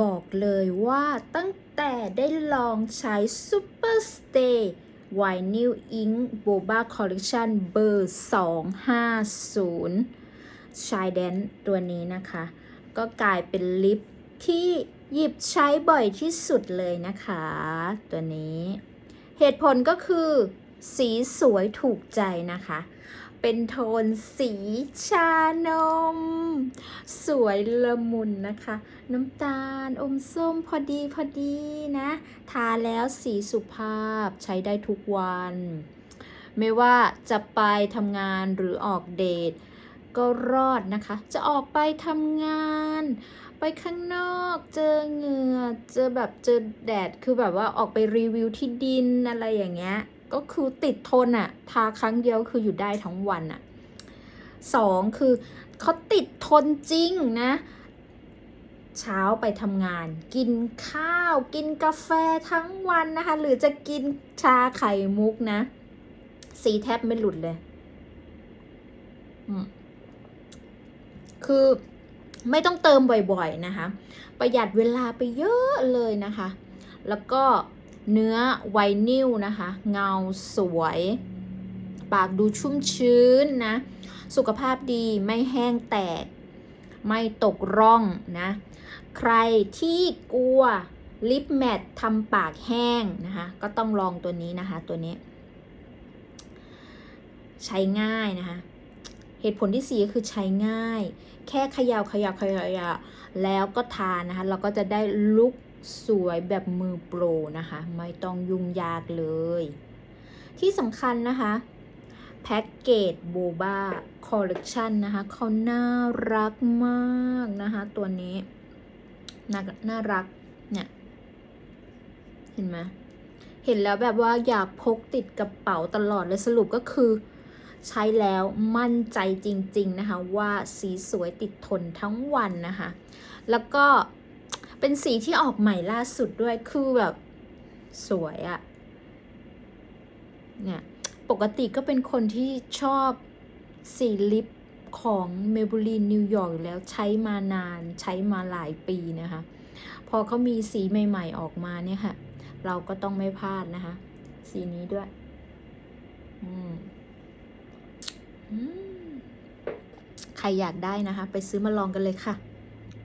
บอกเลยว่าตั้งแต่ได้ลองใช้ Super Stay Vinyl Ink Boba Collection เบอร์ 250 ชายแดนตัวนี้นะคะ ก็กลายเป็นลิปที่หยิบใช้บ่อยที่สุดเลยนะคะ ตัวนี้ เหตุผลก็คือสีสวยถูกใจนะคะ เป็นโทนสีชานม สวยละมุนนะคะ น้ำตาลอมส้มพอดีพอดีนะ ทาแล้วสีสุภาพใช้ได้ทุกวัน ไม่ว่าจะไปทำงานหรือออกเดทก็รอดนะคะ จะออกไปทำงาน ไปข้างนอกเจอเหงื่อเจอแบบเจอแดดคือแบบว่าออกไปรีวิวที่ดินอะไรอย่างเงี้ย ก็คือติดทนอะทาครั้งเดียวคืออยู่ได้ทั้งวันอะสองคือเขาติดทนจริงนะ เช้าไปทำงาน กินข้าว กินกาแฟทั้งวันนะคะ หรือจะกินชาไข่มุกนะ สีแทบไม่หลุดเลย คือไม่ต้องเติมบ่อยๆนะคะ ประหยัดเวลาไปเยอะเลยนะคะ แล้วก็ เนื้อไวนิลนะคะ เงาสวย ปากดูชุ่มชื้นนะ สุขภาพดีไม่แห้งแตก ไม่ตกร่องนะ ใครที่กลัวลิปแมททำปากแห้งนะคะ ก็ต้องลองตัวนี้นะคะตัวนี้ ใช้ง่ายนะคะ เหตุผลที่สี่คือใช้ง่าย แค่เขยา่าเขยา่าเขยา่าแล้วก็ทานนะคะ เราก็จะได้ลุค สวยแบบมือโปรนะคะ ไม่ต้องยุ่งยากเลย ที่สำคัญนะคะ แพ็กเกจโบบาคอลเลกชันนะคะเขาน่ารักมากนะคะ ตัวนี้น่าน่ารักเนี่ย เห็นไหมเห็นแล้วแบบว่าอยากพกติดกระเป๋าตลอดเลยสรุปก็คือ ใช้แล้วมั่นใจจริง ๆ นะคะ ว่าสีสวยติดทนทั้งวันนะคะ แล้วก็ เป็นสีที่ออกใหม่ล่าสุดด้วยคือแบบสวยอะเนี่ยปกติก็เป็นคนที่ชอบสีลิปของเมเบลีนนิวยอร์กแล้วใช้มานานใช้มาหลายปีนะคะ พอเขามีสีใหม่ ๆออกมาเนี่ยค่ะ เราก็ต้องไม่พลาดนะคะ สีนี้ด้วย อืมใครอยากได้นะคะ ไปซื้อมาลองกันเลยค่ะ